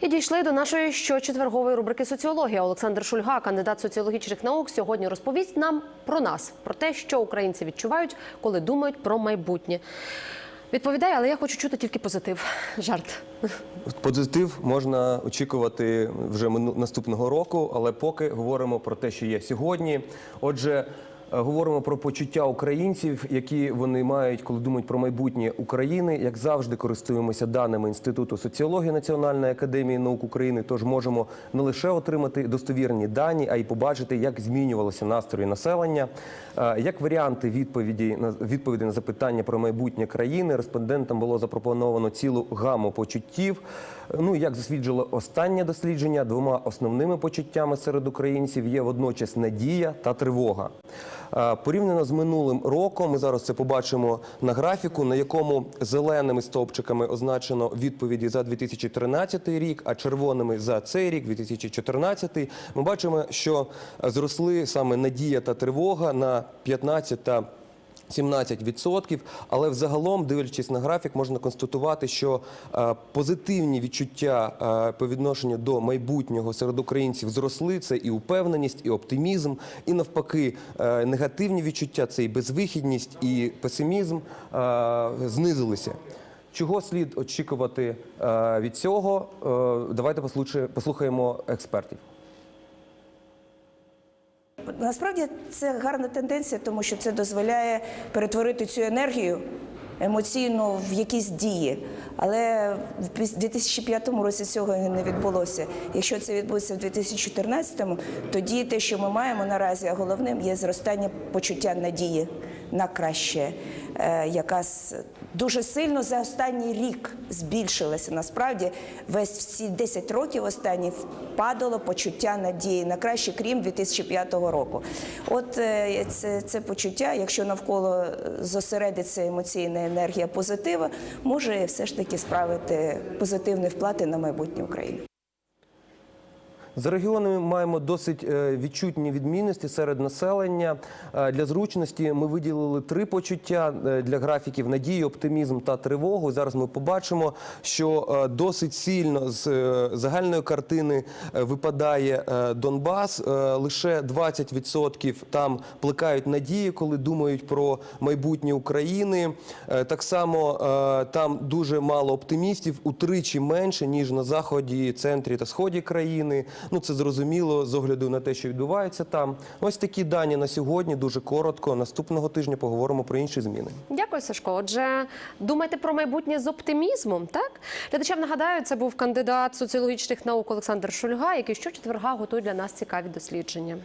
І дійшли до нашої щочетвергової рубрики соціологія. Олександр Шульга, кандидат соціологічних наук, сьогодні розповість нам про нас, про те, що українці відчувають, коли думають про майбутнє. Відповідає, але я хочу чути тільки позитив. Жарт. Позитив можна очікувати вже наступного року, але поки говоримо про те, що є сьогодні. Отже, говоримо про почуття українців, які вони мають, коли думають про майбутнє України. Як завжди, користуємося даними Інституту соціології Національної академії наук України. Тож можемо не лише отримати достовірні дані, а й побачити, як змінювалися настрої населення. Е, Як варіанти відповіді на відповіді на запитання про майбутнє країни, респондентам було запропоновано цілу гаму почуттів. Ну як засвідчило останнє дослідження, двома основними почуттями серед українців є водночас надія та тривога. Е, Порівняно з минулим роком, ми зараз це побачимо на графіку, на якому зеленими стовпчиками означено відповіді за 2013 рік, а червоними за цей рік, 2014. Ми бачимо, що зросли саме надія та тривога на 15 та 17%, але взагалом, дивлячись на графік, можна констатувати, що е, позитивні відчуття е, по відношенню до майбутнього серед українців зросли. Це і упевненість, і оптимізм, і навпаки, е, негативні відчуття це і безвихідність, і песимізм знизилися. Чого слід очікувати від цього? Давайте послухаємо експертів. Насправді це гарна тенденція, тому що це дозволяє перетворити цю енергію емоційну в якісь дії. Але в 2005 році цього не відбулося. Якщо це відбудеться в 2014, тоді те, що ми маємо наразі, а головним є зростання почуття надії на краще, е, яка дуже сильно за останній рік збільшилася. Насправді, весь всі 10 років останні впадало почуття надії на краще, крім 2005 року. От е, це, це почуття, якщо навколо е, зосередиться емоційна енергія позитива, може все ж таки справити позитивний вплати на майбутнє України. За регіонами маємо досить е, відчутні відмінності серед населення. Е, Для зручності ми виділили три почуття е, для графіків: надію, оптимізм та тривогу. Зараз ми побачимо, що досить сильно з загальної картини випадає Донбас. Лише 20% там плекають надії, коли думають про майбутнє України. Так само там дуже мало оптимістів, утричі менше ніж на заході, центрі та сході країни. Ну це зрозуміло з огляду на те, що відбувається там. Ось такі дані на сьогодні. Дуже коротко. Наступного тижня поговоримо про інші зміни. Дякую, Сашко. Отже, думайте про майбутнє з оптимізмом, так? Глядачам нагадаю, це був кандидат соціологічних наук Олександр Шульга, який щочетверга готує для нас цікаві дослідження.